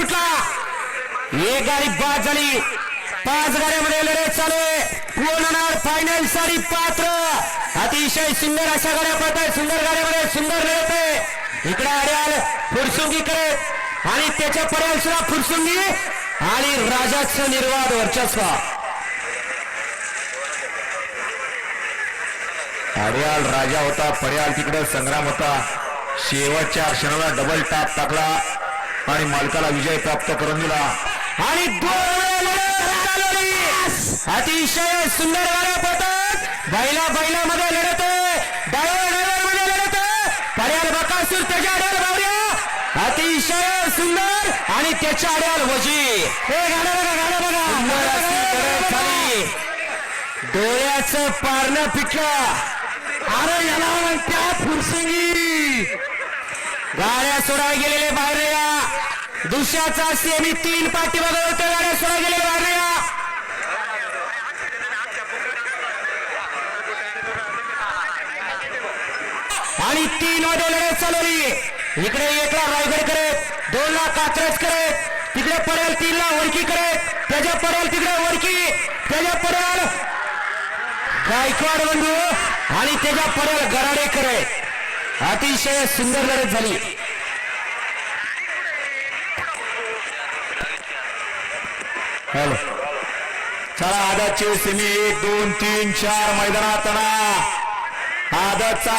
सुटला. एक गाडी बाद झाली. पाच गाड्यामध्ये लढत चालू आहे. कोण होणार फायनलसाठी पात्र. अतिशय सुंदर अशा गाड्या पडतात सुंदर गाड्यामध्ये सुंदर लढत आहे. इकडे अड्याल फुरसुंगी करत आणि त्याच्या पर्याय सुद्धा फुरसुंगी आणि राजाचं निर्वाद वर्चस्व. हरियाल राजा होता पर्याल तिकडे संग्राम होता. शेवटच्या क्षणाला डबल टाप टाकला. आणि मालकाला विजय प्राप्त करून दिला. आणि. अतिशय सुंदर गाड्या पडतात बैला बैलामध्ये लढत डायव्हर लढत आहे. पर्याल बकासूर त्याच्या बावऱ्या. अतिशय सुंदर आणि त्याच्या अड्याल वजी. हे गाणं बघा गाणं बघा. डोळ्याचं पारणं पिटलं अरे याला म्हणतात फुरसंगी. गाड्या सोडा गेलेले बाहेर या दुसऱ्याचा सेमी तीन पाठी होत्या गाड्या सोडा गेलेले बाहेर या आणि तीन मध्ये लढत चालवली इकडे एकला रायगड करत दोन ला कात्रज करत तिकडे पडेल तीन ला वडकी करत त्याच्या पडेल तिकडे वडकी त्याच्या पडेल गायकवाड बंधू आणि त्याच्या पडेल गराडे करत. अतिशय सुंदर लढत झाली. हॅलो. चला आदतचे सेमी एक दोन तीन चार मैदानात आणा. आदतचा